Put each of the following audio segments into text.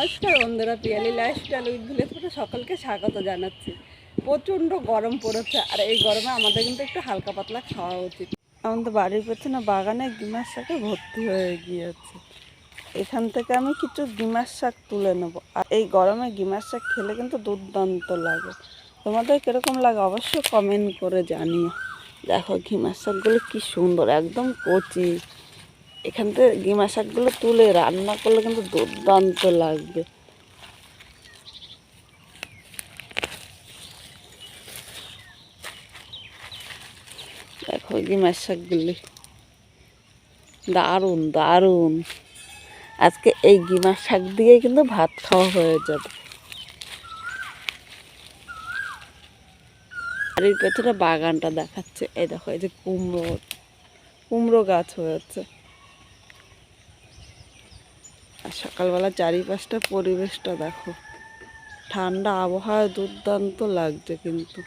নমস্কার, বন্ধুরা, Piyali lifestyle with village সকলকে স্বাগত জানাচ্ছি। প্রচণ্ড গরম পড়েছে, আর এই গরমে আমাদের কিন্তু একটু হালকা পাতলা খাওয়া উচিত। আমাদের বাড়ির পেছনে বাগানে ডিমার শাকে ভর্তি হয়ে গিয়েছে। এখান থেকে আমি কিছু ডিমার শাক তুলে নেব। আর এই গরমে ডিমার শাক খেলে কিন্তু দুর্দান্ত লাগে। তোমাদের কীরকম লাগে অবশ্যই কমেন্ট করে জানিও। দেখো ঘিমার শাকগুলো কী সুন্দর, একদম কচি। এখান থেকে গিমা শাকগুলো তুলে রান্না করলে কিন্তু দুর্দান্ত লাগবে। দেখো গিমার শাকগুলি। দারুণ দারুণ। আজকে এই গিমা শাক দিয়ে কিন্তু ভাত খাওয়া হয়ে যাবে। বাড়ির পেছনে বাগানটা দেখাচ্ছে। এই দেখো, এই যে কুমড়ো কুমড়ো গাছ হয়েছে। আর সকালবেলা চারিপাশটা পরিবেশটা দেখো। ঠান্ডা আবহাওয়া দুর্দান্ত লাগছে কিন্তু।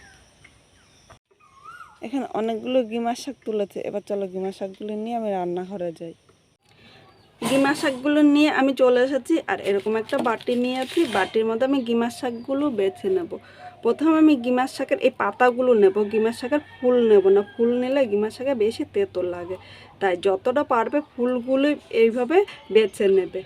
এখানে অনেকগুলো গিমার শাক তুলেছে। এবার চলো গিমা শাকগুলো নিয়ে আমি রান্নাঘরে যাই। গিমা শাকগুলো নিয়ে আমি চলে এসেছি আর এরকম একটা বাটি নিয়ে আছি বাটির মধ্যে আমি গিমার শাকগুলো বেছে নেব। প্রথমে আমি গিমার শাকের এই পাতাগুলো নেব। গিমার শাকের ফুল নেব না। ফুল নিলে গিমার শাকে বেশি তেতো লাগে। তাই যতটা পারবে ফুলগুলো এইভাবে বেছে নেবে।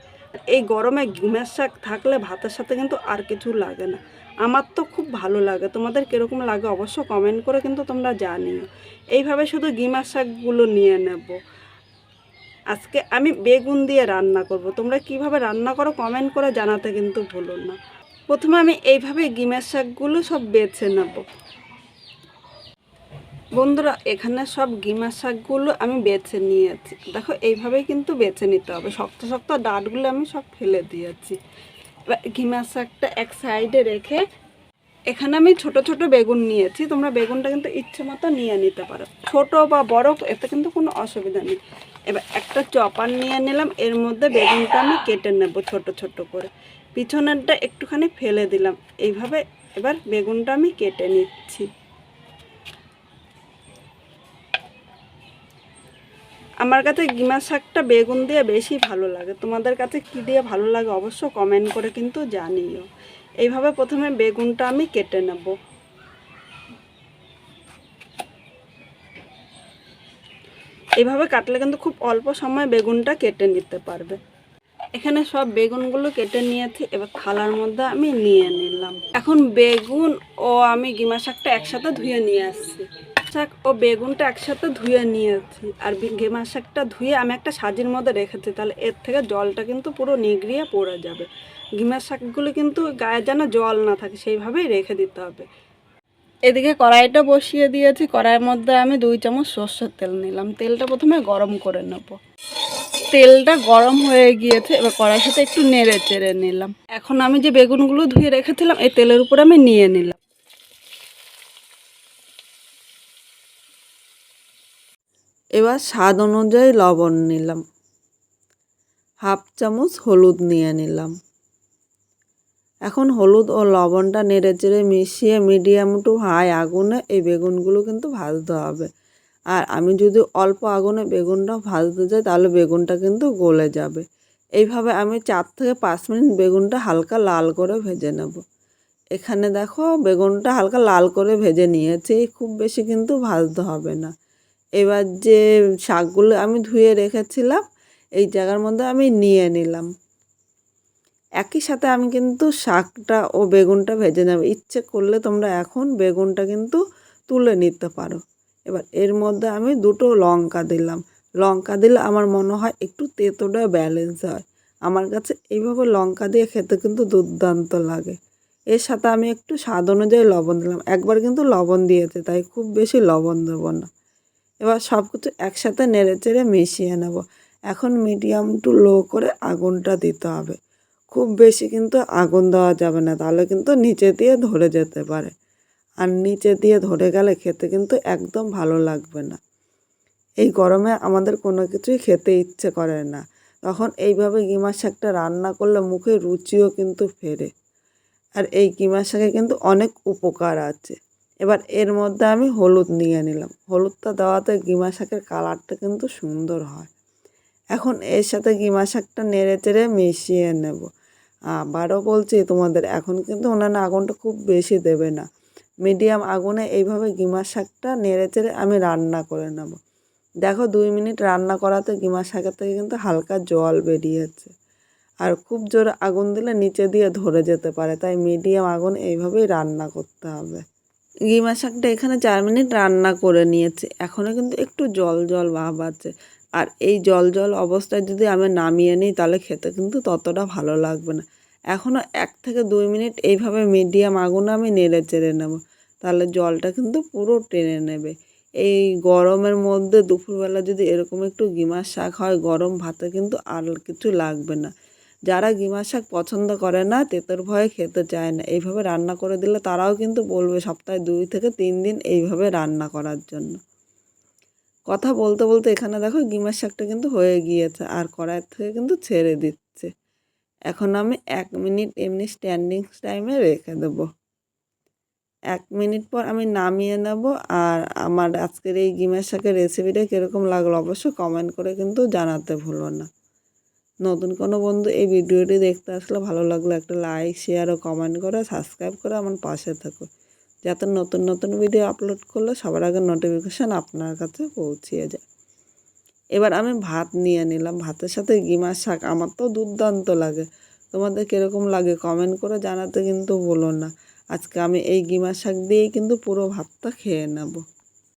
এই গরমে গিমার শাক থাকলে ভাতের সাথে কিন্তু আর কিছু লাগে না। আমার তো খুব ভালো লাগে। তোমাদের কীরকম লাগে অবশ্য কমেন্ট করে কিন্তু তোমরা জানিও। এইভাবে শুধু গিমার শাকগুলো নিয়ে নেব। আজকে আমি বেগুন দিয়ে রান্না করব। তোমরা কীভাবে রান্না করো কমেন্ট করে জানাতে কিন্তু ভুলো না। প্রথমে আমি এইভাবে গিমের শাকগুলো সব বেছে নেব। বন্ধুরা, এখানে সব গিমা শাকগুলো আমি বেছে নিয়েছি। দেখো, এইভাবেই কিন্তু বেছে নিতে হবে। শক্ত শক্ত ডাঁটগুলো আমি সব ফেলে দিয়েছি। এবার ঘিমার শাকটা এক সাইডে রেখে এখানে আমি ছোট ছোট বেগুন নিয়েছি। তোমরা বেগুনটা কিন্তু ইচ্ছে মতো নিয়ে নিতে পারো। ছোট বা বড়, এতে কিন্তু কোনো অসুবিধা নেই। এবার একটা চপার নিয়ে নিলাম। এর মধ্যে বেগুনটা আমি কেটে নেব ছোট ছোট করে। পিছনেরটা একটুখানি ফেলে দিলাম। এইভাবে এবার বেগুনটা আমি কেটে নিচ্ছি। আমার কাছে গিমা শাকটা বেগুন দিয়ে বেশি ভালো লাগে। তোমাদের কাছে কী দিয়ে ভালো লাগে অবশ্য কমেন্ট করে কিন্তু জানিও। এইভাবে প্রথমে বেগুনটা আমি কেটে নেব। এইভাবে কাটলে কিন্তু খুব অল্প সময় বেগুনটা কেটে নিতে পারবে। এখানে সব বেগুনগুলো কেটে নিয়েছি, এবার থালার মধ্যে আমি নিয়ে নিলাম। এখন বেগুন ও আমি গিমা শাকটা একসাথে ধুয়ে নিয়ে আসছি। শাক ও বেগুনটা একসাথে ধুয়ে নিয়েছি। আর গেমা শাকটা ধুয়ে আমি একটা সাজির মধ্যে রেখেছি। তাহলে এর থেকে জলটা কিন্তু পুরো নিগড়িয়ে পড়ে যাবে। গিমার শাকগুলো কিন্তু গায়ে যেন জল না থাকে, সেইভাবেই রেখে দিতে হবে। এদিকে কড়াইটা বসিয়ে দিয়েছি। কড়াইয়ের মধ্যে আমি দুই চামচ সর্ষের তেল নিলাম। তেলটা প্রথমে গরম করে নেব। তেলটা গরম হয়ে গিয়েছে, এবার কড়াইয়ের সাথে একটু নেড়ে চেড়ে নিলাম। এখন আমি যে বেগুনগুলো ধুয়ে রেখেছিলাম, এই তেলের উপর আমি নিয়ে নিলাম। এবার স্বাদ অনুযায়ী লবণ নিলাম। হাফ চামচ হলুদ নিয়ে নিলাম। এখন হলুদ ও লবণটা নেড়ে চেড়ে মিশিয়ে মিডিয়াম টু হাই আগুনে এই বেগুনগুলো কিন্তু ভাজতে হবে। আর আমি যদি অল্প আগুনে বেগুনটা ভাজতে যাই, তাহলে বেগুনটা কিন্তু গলে যাবে। এইভাবে আমি চার থেকে পাঁচ মিনিট বেগুনটা হালকা লাল করে ভেজে নেব। এখানে দেখো বেগুনটা হালকা লাল করে ভেজে নিয়েছি, খুব বেশি কিন্তু ভাজতে হবে না। এবার যে শাকগুলো আমি ধুয়ে রেখেছিলাম, এই জায়গার মধ্যে আমি নিয়ে নিলাম। একই সাথে আমি কিন্তু শাকটা ও বেগুনটা ভেজে নেব। ইচ্ছে করলে তোমরা এখন বেগুনটা কিন্তু তুলে নিতে পারো। এবার এর মধ্যে আমি দুটো লঙ্কা দিলাম। লঙ্কা দিলে আমার মনে হয় একটু তেতোটা ব্যালেন্স হয়। আমার কাছে এইভাবে লঙ্কা দিয়ে খেতে কিন্তু দুর্দান্ত লাগে। এর সাথে আমি একটু স্বাদ অনুযায়ী লবণ দিলাম। একবার কিন্তু লবণ দিয়েছে, তাই খুব বেশি লবণ দেবো না। এবার সব কিছু একসাথে নেড়ে চেড়ে মিশিয়ে নেব। এখন মিডিয়াম টু লো করে আগুনটা দিতে হবে। খুব বেশি কিন্তু আগুন দেওয়া যাবে না, তাহলে কিন্তু নিচে দিয়ে ধরে যেতে পারে। আর নিচে দিয়ে ধরে গেলে খেতে কিন্তু একদম ভালো লাগবে না। এই গরমে আমাদের কোনো কিছুই খেতে ইচ্ছে করে না। তখন এইভাবে গিমার শাকটা রান্না করলে মুখে রুচিও কিন্তু ফেরে। আর এই কিমার শাকে কিন্তু অনেক উপকার আছে। এবার এর মধ্যে আমি হলুদ নিয়ে নিলাম। হলুদটা দেওয়াতে গিমা শাকের কালারটা কিন্তু সুন্দর হয়। এখন এর সাথে গিমা শাকটা নেড়ে চেড়ে মিশিয়ে নেব। আবারও বলছি, তোমাদের এখন কিন্তু উনানে আগুনটা খুব বেশি দেবে না। মিডিয়াম আগুনে এইভাবে গিমা শাকটা নেড়ে চেড়ে আমি রান্না করে নেব। দেখো, দুই মিনিট রান্না করাতে গিমার শাকের থেকে কিন্তু হালকা জল বেরিয়েছে। আর খুব জোরে আগুন দিলে নিচে দিয়ে ধরে যেতে পারে, তাই মিডিয়াম আগুন এইভাবেই রান্না করতে হবে। গিমা শাকটা এখানে চার মিনিট রান্না করে নিয়েছি। এখনও কিন্তু একটু জল জল ভাব আছে। আর এই জল জল অবস্থায় যদি আমি নামিয়ে নিই, তাহলে খেতে কিন্তু ততটা ভালো লাগবে না। এখনও এক থেকে দুই মিনিট এইভাবে মিডিয়াম আগুনে আমি নেড়ে চেড়ে নেব। তাহলে জলটা কিন্তু পুরো টেনে নেবে। এই গরমের মধ্যে দুপুরবেলা যদি এরকম একটু গিমার শাক হয়, গরম ভাতে কিন্তু আর কিছু লাগবে না। যারা গিমার শাক পছন্দ করে না, তেতোর ভয়ে খেতে চায় না। এইভাবে রান্না করে দিলে তারাও কিন্তু বলবে সপ্তাহে দুই থেকে তিন দিন এইভাবে রান্না করার জন্য। কথা বলতে বলতে এখানে দেখো গিমার শাকটা কিন্তু হয়ে গিয়েছে আর কড়াইয়ের থেকে কিন্তু ছেড়ে দিচ্ছে। এখন আমি এক মিনিট এমনি স্ট্যান্ডিং টাইমে রেখে দেবো। এক মিনিট পর আমি নামিয়ে নেব আর আমার আজকের এই গিমের শাকের রেসিপিটা কীরকম লাগল অবশ্যই কমেন্ট করে কিন্তু জানাতে ভুলো না। নতুন কোনো বন্ধু এই ভিডিওটি দেখতে আসলে ভালো লাগলে একটা লাইক শেয়ার ও কমেন্ট করে সাবস্ক্রাইব করে আমার পাশে থাকো। যাতে নতুন নতুন ভিডিও আপলোড করলে সবার আগে নোটিফিকেশান আপনার কাছে পৌঁছিয়ে যায়। এবার আমি ভাত নিয়ে নিলাম। ভাতের সাথে গিমার শাক আমার তো দুর্দান্ত লাগে। তোমাদের কীরকম লাগে কমেন্ট করে জানাতে কিন্তু বলো না। আজকে আমি এই গিমার শাক দিয়েই কিন্তু পুরো ভাতটা খেয়ে নেব।